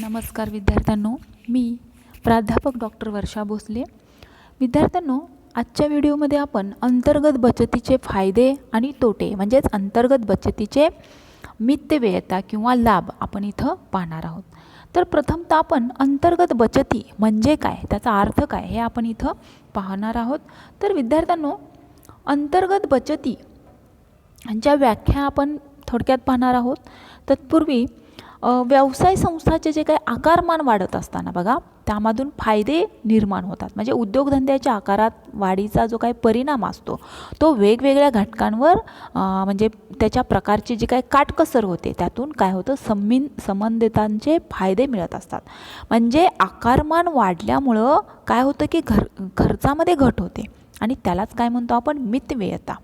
नमस्कार विद्यार्थ्यांनो मी प्राध्यापक डॉक्टर वर्षा भोसले. विद्यार्थ्यांनो आजच्या व्हिडिओमध्ये आपण अंतर्गत बचतीचे फायदे आणि तोटे म्हणजेच अंतर्गत बचतीचे मित्यव्ययता किंवा लाभ आपण इथं पाहणार आहोत. तर प्रथमतः आपण अंतर्गत बचती म्हणजे काय? त्याचा अर्थ काय? हे आपण इथं पाहणार आहोत. तर विद्यार्थ्यांनो अंतर्गत बचती यांच्या व्याख्या आपण थोडक्यात पाहणार आहोत. तत्पूर्वी व्यवसाय संस्थाचे जे काही आकारमान वाढत असताना बघा त्यामधून फायदे निर्माण होतात. म्हणजे उद्योगधंद्याच्या आकारात वाढीचा जो काही परिणाम असतो तो वेगवेगळ्या घटकांवर म्हणजे त्याच्या प्रकारची जी काही काटकसर होते त्यातून काय होतं संमिन संबंधितांचे फायदे मिळत असतात. म्हणजे आकारमान वाढल्यामुळं काय होतं की घर खर्चामध्ये घट होते. आणि त्यालाच काय म्हणतो आपण? मितव्ययता.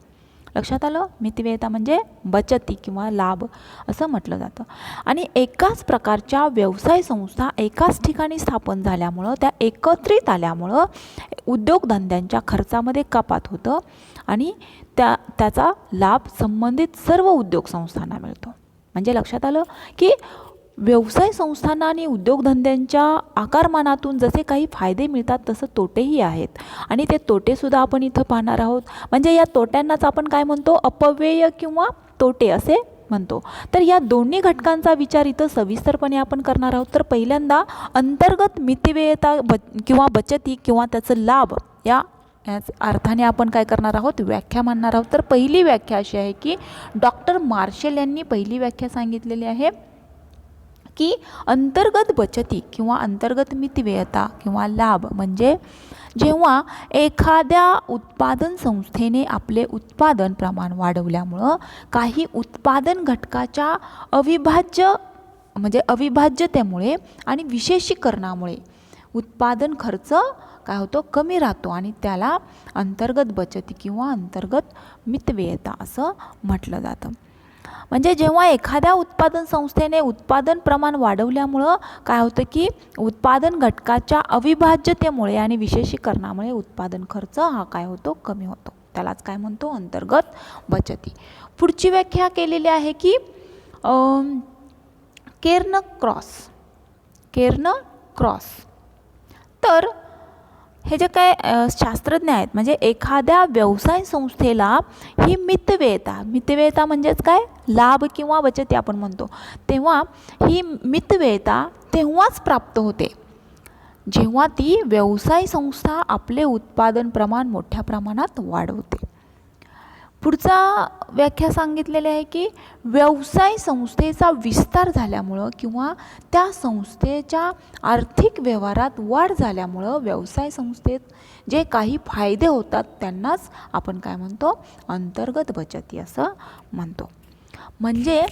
लक्षात आलं? मितव्ययता म्हणजे बचती किंवा लाभ असं म्हटलं जातं. आणि एकाच प्रकारच्या व्यवसाय संस्था एकाच ठिकाणी स्थापन झाल्यामुळं त्या एकत्रित आल्यामुळं उद्योगधंद्यांच्या खर्चामध्ये कपात होतं आणि त्या त्याचा लाभ संबंधित सर्व उद्योग संस्थांना मिळतो. म्हणजे लक्षात आलं की व्यवसाय संस्थांना आणि उद्योगधंद्यांच्या आकारमानातून जसे काही फायदे मिळतात तसं तोटेही आहेत. आणि ते तोटेसुद्धा आपण इथं पाहणार आहोत. म्हणजे या तोट्यांनाच आपण काय म्हणतो? अपव्यय किंवा तोटे असे म्हणतो. तर या दोन्ही घटकांचा विचार इथं सविस्तरपणे आपण करणार आहोत. तर पहिल्यांदा अंतर्गत मितव्ययता ब किंवा बचती किंवा त्याचं लाभ या याच अर्थाने आपण काय करणार आहोत? व्याख्या मांडणार आहोत. तर पहिली व्याख्या अशी आहे की डॉक्टर मार्शल यांनी पहिली व्याख्या सांगितलेली आहे. की अंतर्गत बचती किंवा अंतर्गत मितव्ययता किंवा लाभ. म्हणजे जेव्हा एखाद्या उत्पादन संस्थेने आपले उत्पादन प्रमाण वाढवल्यामुळं काही उत्पादन घटकाच्या अविभाज्य म्हणजे अविभाज्यतेमुळे आणि विशेषीकरणामुळे उत्पादन खर्च काय होतो? कमी राहतो आणि त्याला अंतर्गत बचती किंवा अंतर्गत मितव्ययता असं म्हटलं जातं. म्हणजे जेव्हा एखाद्या उत्पादन संस्थेने उत्पादन प्रमाण वाढवल्यामुळं काय होतं की उत्पादन घटकाच्या अविभाज्यतेमुळे आणि विशेषीकरणामुळे उत्पादन खर्च हा काय होतो? कमी होतो. त्यालाच काय म्हणतो? अंतर्गत बचती. पुढची व्याख्या केलेली आहे की केर्न क्रॉस. Cairn cross. तर हे जे काय शास्त्रज्ञ आहेत म्हणजे एखाद्या व्यवसाय संस्थेला ही मितव्ययता मितव्ययता म्हणजेच काय? लाभ किंवा बचत आपण म्हणतो. तेव्हा ही मितव्ययता तेव्हाच प्राप्त होते. जेव्हा ती व्यवसाय संस्था आपले उत्पादन प्रमाण मोठ्या प्रमाणात वाढवते. पुढचा व्याख्या सांगितलेली आहे की व्यवसाय संस्थेचा विस्तार झाल्यामुळं किंवा त्या संस्थेच्या आर्थिक व्यवहारात वाढ झाल्यामुळं व्यवसाय संस्थेत जे काही फायदे होतात त्यांनाच आपण काय म्हणतो? अंतर्गत बचती असं म्हणतो. म्हणजे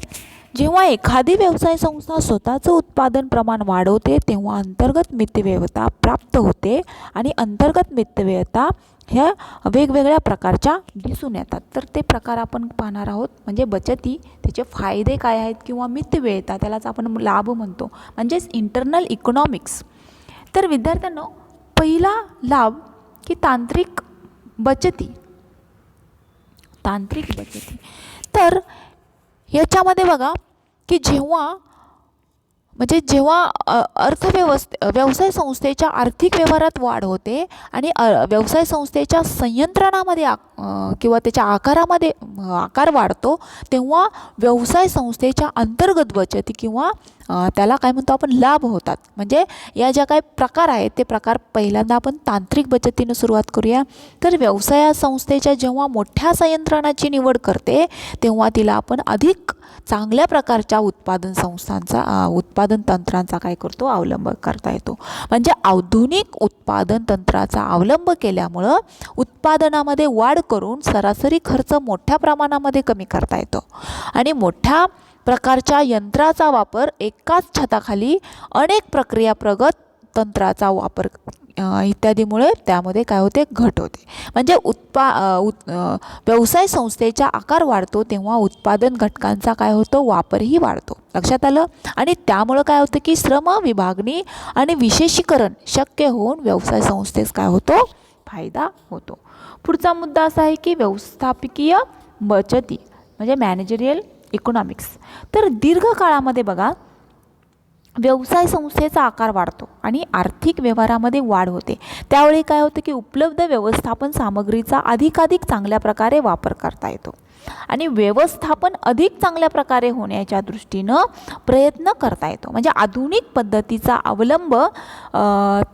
जेव्हा एखादी व्यवसाय संस्था स्वतःचं उत्पादन प्रमाण वाढवते तेव्हा अंतर्गत मितव्ययता प्राप्त होते आणि अंतर्गत मितव्ययता ह्या वेगवेगळ्या प्रकारच्या दिसून येतात. तर ते प्रकार आपण पाहणार आहोत. म्हणजे बचती त्याचे फायदे काय आहेत किंवा मितव्ययता त्यालाच आपण लाभ म्हणतो. म्हणजेच इंटरनल इकॉनॉमिक्स तर विद्यार्थ्यांनो पहिला लाभ की तांत्रिक बचती. तांत्रिक बचती. तर याच्यामध्ये बघा की जेव्हा म्हणजे जेव्हा अर्थव्यवस्थे व्यवसाय संस्थेच्या आर्थिक व्यवहारात वाढ होते आणि व्यवसाय संस्थेच्या संयंत्रणामध्ये आक किंवा त्याच्या आकारामध्ये आकार वाढतो तेव्हा व्यवसाय संस्थेच्या अंतर्गत बचती किंवा त्याला काय म्हणतो आपण लाभ होतात. म्हणजे या ज्या काही प्रकार आहेत ते प्रकार पहिल्यांदा आपण तांत्रिक बचतीनं सुरुवात करूया. तर व्यवसाय संस्थेच्या जेव्हा मोठ्या संयंत्रणाची निवड करते तेव्हा तिला आपण अधिक चांगल्या प्रकारच्या उत्पादन संस्थांचा उत्पादन तंत्रांचा काय करतो अवलंब करता येतो. म्हणजे आधुनिक उत्पादन तंत्राचा अवलंब केल्यामुळं उत्पादनामध्ये वाढ करून सरासरी खर्च मोठ्या प्रमाणामध्ये कमी करता येतो. आणि मोठ्या प्रकारच्या यंत्राचा वापर एकाच छताखाली अनेक प्रक्रिया प्रगत तंत्राचा वापर इत्यादीमुळे त्यामध्ये काय होते? घट होते. म्हणजे उत्पा उत व्यवसाय संस्थेचा आकार वाढतो तेव्हा उत्पादन घटकांचा काय होतो? वापरही वाढतो. लक्षात आलं? आणि त्यामुळं काय होतं की श्रम विभागणी आणि विशेषीकरण शक्य होऊन व्यवसाय संस्थेस काय होतो? फायदा होतो. पुढचा मुद्दा असा आहे की व्यवस्थापकीय बचती म्हणजे मॅनेजरियल इकॉनॉमिक्स. तर दीर्घकाळामध्ये बघा व्यवसाय संस्थेचा आकार वाढतो आणि आर्थिक व्यवहारामध्ये वाढ होते. त्यावेळी काय होतं की उपलब्ध व्यवस्थापन सामग्रीचा अधिकाधिक चांगल्या प्रकारे वापर करता येतो. आणि व्यवस्थापन अधिक चांगल्या प्रकारे होण्याच्या दृष्टीनं प्रयत्न करता येतो. म्हणजे आधुनिक पद्धतीचा अवलंब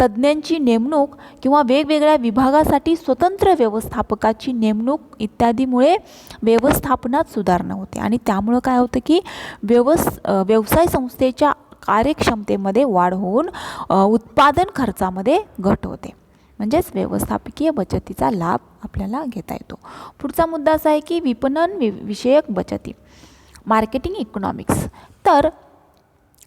तज्ज्ञांची नेमणूक किंवा वेगवेगळ्या विभागासाठी स्वतंत्र व्यवस्थापकाची नेमणूक इत्यादीमुळे व्यवस्थापनात सुधारणा होते. आणि त्यामुळं काय होतं की व्यवस व्यवसाय संस्थेच्या कार्यक्षमतेमध्ये वाढ होऊन उत्पादन खर्चामध्ये घट होते. म्हणजेच व्यवस्थापकीय बचतीचा लाभ आपल्याला घेता येतो. पुढचा मुद्दा असा आहे की विपणन वि विषयक बचती मार्केटिंग इकॉनॉमिक्स. तर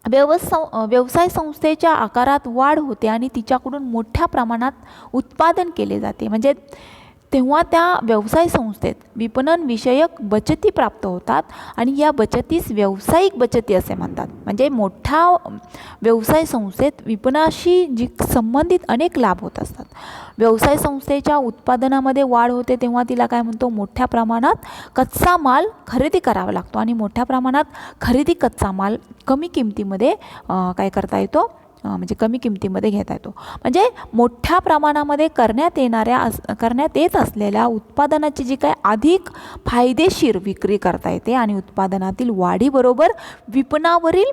व्यवसा व्यवसाय संस्थेच्या आकारात वाढ होते आणि तिच्याकडून मोठ्या प्रमाणात उत्पादन केले जाते. म्हणजे तेव्हा त्या व्यवसाय संस्थेत विपणनविषयक बचती प्राप्त होतात आणि या बचतीस व्यावसायिक बचती असे म्हणतात. म्हणजे मोठ्या व्यवसाय संस्थेत विपणाशी जी संबंधित अनेक लाभ होत असतात. व्यवसाय संस्थेच्या उत्पादनामध्ये वाढ होते तेव्हा तिला काय म्हणतो? मोठ्या प्रमाणात कच्चा माल खरेदी करावा लागतो आणि मोठ्या प्रमाणात खरेदी कच्चा माल कमी किमतीमध्ये काय करता येतो? म्हणजे कमी किमतीमध्ये घेता येतो. म्हणजे मोठ्या प्रमाणामध्ये करण्यात येणाऱ्या अस करण्यात येत असलेल्या उत्पादनाची जी काय अधिक फायदेशीर विक्री करता येते आणि उत्पादनातील वाढीबरोबर विपणावरील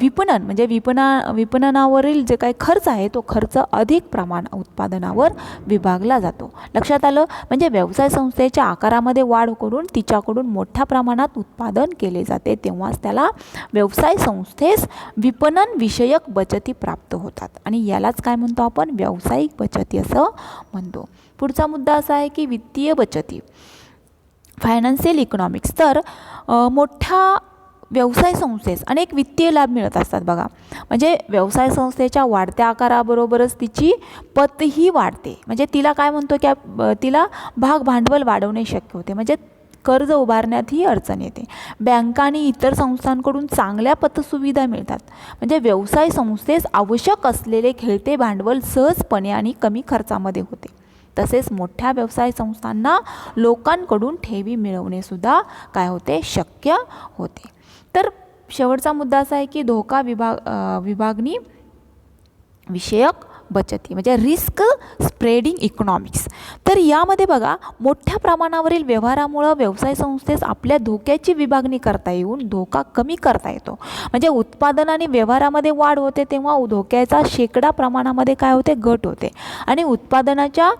विपणन म्हणजे विपणा विपणनावरील जे काही खर्च आहे तो खर्च अधिक प्रमाण उत्पादनावर विभागला जातो. लक्षात आलं? म्हणजे व्यवसाय संस्थेच्या आकारामध्ये वाढ करून तिच्याकडून मोठ्या प्रमाणात उत्पादन केले जाते तेव्हाच त्याला व्यवसाय संस्थेस विपणन विषयक बचती प्राप्त होतात. आणि यालाच काय म्हणतो आपण? व्यावसायिक बचती असं म्हणतो. पुढचा मुद्दा असा आहे की वित्तीय बचती. फायनान्शियल इकॉनॉमिक्स तर मोठ्या व्यवसाय संस्थेस अनेक वित्तीय लाभ मिळत असतात बघा. म्हणजे व्यवसाय संस्थेच्या वाढत्या आकाराबरोबरच तिची पतही वाढते. म्हणजे तिला काय म्हणतो की तिला भाग भांडवल वाढवणे शक्य होते. म्हणजे कर्ज उभारण्यातही अडचण येते. बँका आणि इतर संस्थांकडून चांगल्या पतसुविधा मिळतात. म्हणजे व्यवसाय संस्थेस आवश्यक असलेले खेळते भांडवल सहजपणे आणि कमी खर्चामध्ये होते. तसेच मोठ्या व्यवसाय संस्थांना लोकांकडून ठेवी मिळवणेसुद्धा काय होते? शक्य होते. तर शेवटचा मुद्दा असा आहे की धोका विभाग विभागणी विषयक बचती म्हणजे रिस्क स्प्रेडिंग इकॉनॉमिक्स. तर यामध्ये बघा मोठ्या प्रमाणावरील व्यवहारामुळं व्यवसाय संस्थेस आपल्या धोक्याची विभागणी करता येऊन धोका कमी करता येतो. म्हणजे उत्पादन आणि व्यवहारामध्ये वाढ होते तेव्हा धोक्याचा शेकडा प्रमाणामध्ये काय होते? घट होते. आणि उत्पादनाच्या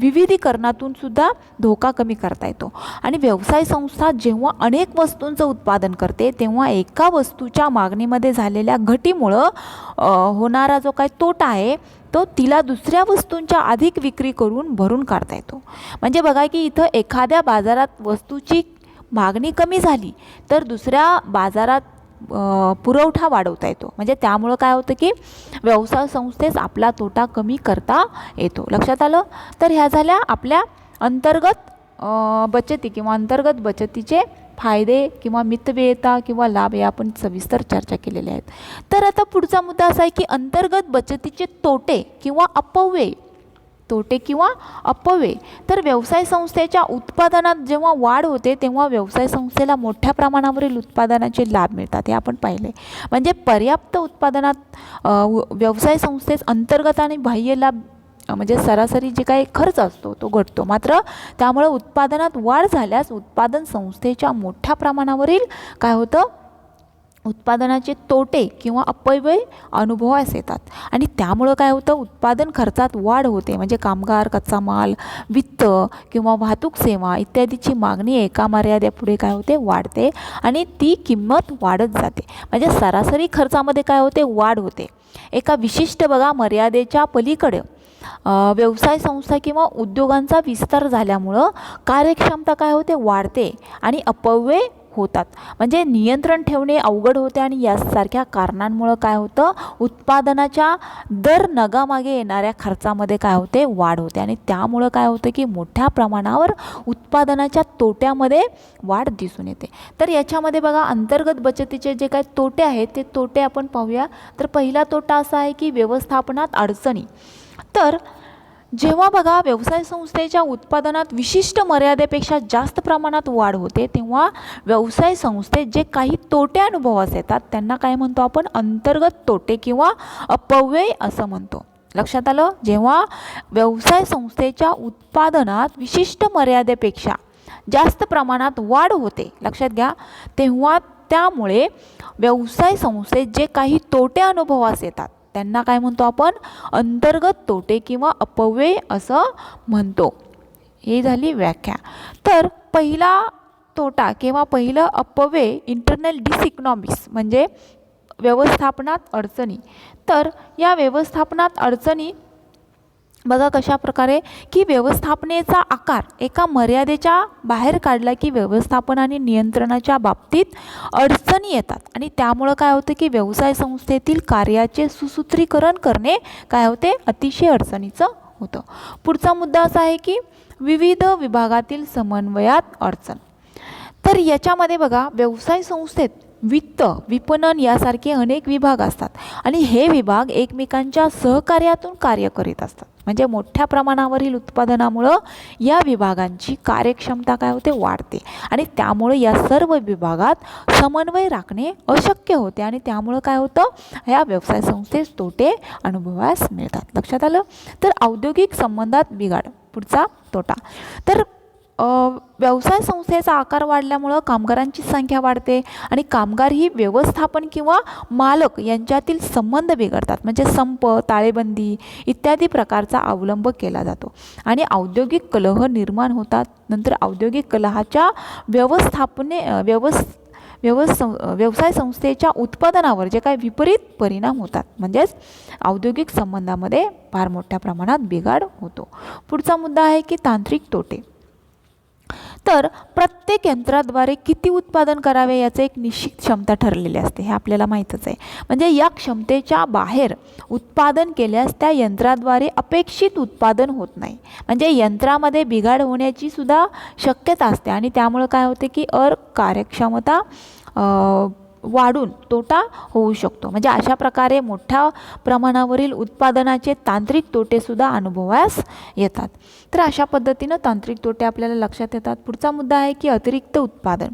विविधीकरणातून सुद्धा धोका कमी करता येतो. आणि व्यवसाय संस्था जेव्हा अनेक वस्तूंचं उत्पादन करते तेव्हा एका वस्तूच्या मागणीमध्ये झालेल्या घटीमुळं होणारा जो काय तोटा आहे तो तिला दुसऱ्या वस्तूंच्या अधिक विक्री करून भरून काढता येतो. म्हणजे बघा की इथं एखाद्या बाजारात वस्तूची मागणी कमी झाली तर दुसऱ्या बाजारात पुरवठा वाढवता येतो. म्हणजे त्यामुळं काय होतं की व्यवसाय संस्थेस आपला तोटा कमी करता येतो. लक्षात आलं? तर ह्या झाल्या आपल्या अंतर्गत बचती किंवा अंतर्गत बचतीचे फायदे किंवा मितव्ययता किंवा लाभ या आपण सविस्तर चर्चा केलेल्या आहेत. तर आता पुढचा मुद्दा असा आहे की अंतर्गत बचतीचे तोटे किंवा अपव्यय. तोटे किंवा अपव्यय. तर व्यवसाय संस्थेच्या उत्पादनात जेव्हा वाढ होते तेव्हा व्यवसाय संस्थेला मोठ्या प्रमाणावरील उत्पादनाचे लाभ मिळतात. हे आपण पाहिले म्हणजे पर्याप्त उत्पादनात व- व्यवसाय संस्थेस अंतर्गत आणि बाह्य लाभ म्हणजे सरासरी जे काही खर्च असतो तो घटतो. मात्र त्यामुळं उत्पादनात वाढ झाल्यास उत्पादन संस्थेच्या मोठ्या प्रमाणावरील काय होतं? उत्पादनाचे तोटे किंवा अपव्यय अनुभवास येतात. आणि त्यामुळं काय होतं? उत्पादन खर्चात वाढ होते. म्हणजे कामगार कच्चा माल वित्त किंवा वाहतूक सेवा इत्यादीची मागणी एका मर्यादेपुढे काय होते? वाढते आणि ती किंमत वाढत जाते. म्हणजे सरासरी खर्चामध्ये काय होते? वाढ होते. एका विशिष्ट बघा मर्यादेच्या पलीकडे व्यवसाय संस्था किंवा उद्योगांचा विस्तार झाल्यामुळं कार्यक्षमता काय होते? वाढते आणि अपव्यय होतात. म्हणजे नियंत्रण ठेवणे अवघड होते आणि यासारख्या कारणांमुळं काय होतं? उत्पादनाच्या दर नगामागे येणाऱ्या खर्चामध्ये काय होते? वाढ होते. आणि त्यामुळं काय होतं की मोठ्या प्रमाणावर उत्पादनाच्या तोट्यामध्ये वाढ दिसून येते. तर याच्यामध्ये बघा अंतर्गत बचतीचे जे काही तोटे आहेत ते तोटे आपण पाहूया. तर पहिला तोटा असा आहे की व्यवस्थापनात अडचणी. तर जेव्हा बघा व्यवसाय संस्थेच्या उत्पादनात विशिष्ट मर्यादेपेक्षा जास्त प्रमाणात वाढ होते तेव्हा व्यवसाय संस्थेत जे काही तोटे अनुभवास येतात त्यांना काय म्हणतो आपण? अंतर्गत तोटे किंवा अपव्यय असं म्हणतो. लक्षात आलं? जेव्हा व्यवसाय संस्थेच्या उत्पादनात विशिष्ट मर्यादेपेक्षा जास्त प्रमाणात वाढ होते लक्षात घ्या तेव्हा त्यामुळे व्यवसाय संस्थेत जे काही तोटे अनुभवास येतात त्यांना काय म्हणतो आपण? अंतर्गत तोटे किंवा अपव्यय असं म्हणतो. ही झाली व्याख्या. तर पहिला तोटा किंवा पहिलं अपव्यय इंटरनल डिसइकॉनॉमिक्स म्हणजे व्यवस्थापनात अडचणी. तर या व्यवस्थापनात अडचणी बघा कशा प्रकारे की व्यवस्थापनेचा आकार एका मर्यादेच्या बाहेर काढला की व्यवस्थापन आणि नियंत्रणाच्या बाबतीत अडचणी येतात. आणि त्यामुळं काय होतं की व्यवसाय संस्थेतील कार्याचे सुसूत्रीकरण करणे काय होते? अतिशय अडचणीचं होतं. पुढचा मुद्दा असा आहे की विविध विभागातील समन्वयात अडचण. तर याच्यामध्ये बघा व्यवसाय संस्थेत वित्त विपणन यासारखे अनेक विभाग असतात. आणि हे विभाग एकमेकांच्या सहकार्यातून कार्य करीत असतात. म्हणजे मोठ्या प्रमाणावरील उत्पादनामुळं या विभागांची कार्यक्षमता काय होते? वाढते. आणि त्यामुळे या सर्व विभागात समन्वय राखणे अशक्य होते. आणि त्यामुळं काय होतं? या व्यवसाय संस्थेस तोटे अनुभवास मिळतात. लक्षात आलं? तर औद्योगिक संबंधात बिघाड. पुढचा तोटा. तर व्यवसाय संस्थेचा आकार वाढल्यामुळं कामगारांची संख्या वाढते आणि कामगार ही व्यवस्थापन किंवा मालक यांच्यातील संबंध बिघडतात. म्हणजे संप ताळेबंदी इत्यादी प्रकारचा अवलंब केला जातो. आणि औद्योगिक कलह निर्माण होतात. नंतर औद्योगिक कलहाच्या व्यवस्थापने व्यवस् व्यवस व्यवसाय संस्थेच्या उत्पादनावर जे काही विपरीत परिणाम होतात. म्हणजेच औद्योगिक संबंधामध्ये फार मोठ्या प्रमाणात बिघाड होतो. पुढचा मुद्दा आहे की तांत्रिक तोटे. तर प्रत्येक यंत्राद्वारे किती उत्पादन करावे याचं एक निश्चित क्षमता ठरलेली असते हे आपल्याला माहीतच आहे. म्हणजे या क्षमतेच्या बाहेर उत्पादन केल्यास त्या यंत्राद्वारे अपेक्षित उत्पादन होत नाही. म्हणजे यंत्रामध्ये बिघाड होण्याची सुद्धा शक्यता असते आणि त्यामुळं काय होते की अर कार्यक्षमता वाढून तोटा होऊ शकतो. म्हणजे अशा प्रकारे मोठ्या प्रमाणावरील उत्पादनाचे तांत्रिक तोटेसुद्धा अनुभवास येतात. तर अशा पद्धतीनं तांत्रिक तोटे आपल्याला लक्षात येतात. पुढचा मुद्दा आहे की अतिरिक्त उत्पादन.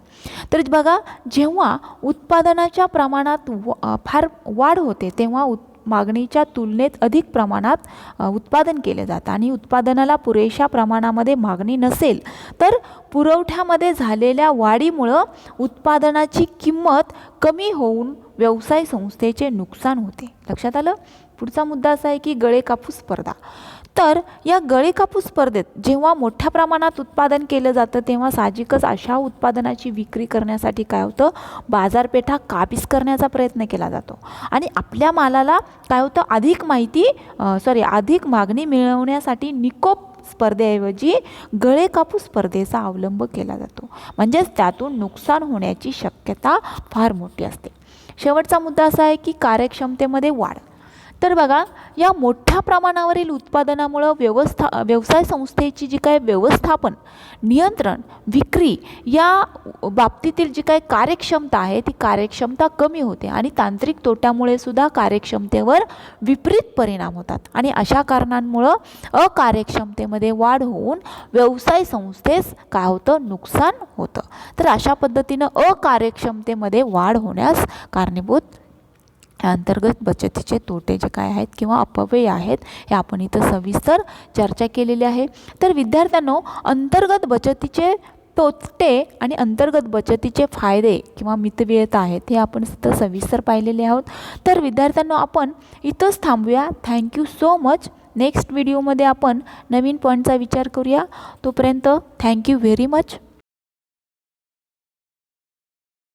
तर बघा जेव्हा उत्पादनाच्या प्रमाणात व फार वाढ होते तेव्हा उत् मागणीच्या तुलनेत अधिक प्रमाणात उत्पादन केले जातं आणि उत्पादनाला पुरेशा प्रमाणामध्ये मागणी नसेल तर पुरवठ्यामध्ये झालेल्या वाढीमुळं उत्पादनाची किंमत कमी होऊन व्यवसाय संस्थेचे नुकसान होते. लक्षात आलं? पुढचा मुद्दा असा आहे की गळे कापूस स्पर्धा. तर या गळे कापूस स्पर्धेत जेव्हा मोठ्या प्रमाणात उत्पादन केलं जातं तेव्हा साहजिकच अशा उत्पादनाची विक्री करण्यासाठी काय होतं? बाजारपेठा काबीज करण्याचा प्रयत्न केला जातो. आणि आपल्या मालाला काय होतं? अधिक माहिती सॉरी अधिक मागणी मिळवण्यासाठी निकोप स्पर्धेऐवजी गळे कापूस स्पर्धेचा अवलंब केला जातो. म्हणजेच त्यातून नुकसान होण्याची शक्यता फार मोठी असते. शेवटचा मुद्दा असा आहे की कार्यक्षमतेमध्ये वाढ. तर बघा या मोठ्या प्रमाणावरील उत्पादनामुळं व्यवस्था व्यवसाय संस्थेची जी काय व्यवस्थापन नियंत्रण विक्री या बाबतीतील जी काय कार्यक्षमता आहे ती कार्यक्षमता कमी होते आणि तांत्रिक तोट्यामुळे सुद्धा कार्यक्षमतेवर विपरीत परिणाम होतात. आणि अशा कारणांमुळं अकार्यक्षमतेमध्ये वाढ होऊन व्यवसाय संस्थेस काय होतं? नुकसान होतं. तर अशा पद्धतीनं अकार्यक्षमतेमध्ये वाढ होण्यास कारणीभूत अंतर्गत बचतीचे तोटे जे काय आहेत किंवा अपव्यय आहेत हे आपण इथं सविस्तर चर्चा केलेली आहे. तर विद्यार्थ्यांनो अंतर्गत बचतीचे तोटे आणि अंतर्गत बचतीचे फायदे किंवा मितव्ययता आहेत हे आपण इथं सविस्तर पाहिलेले आहोत. तर विद्यार्थ्यांनो आपण इथंच थांबूया. थँक्यू सो मच नेक्स्ट व्हिडिओमध्ये आपण नवीन पॉईंटचा विचार करूया. तोपर्यंत थँक्यू व्हेरी मच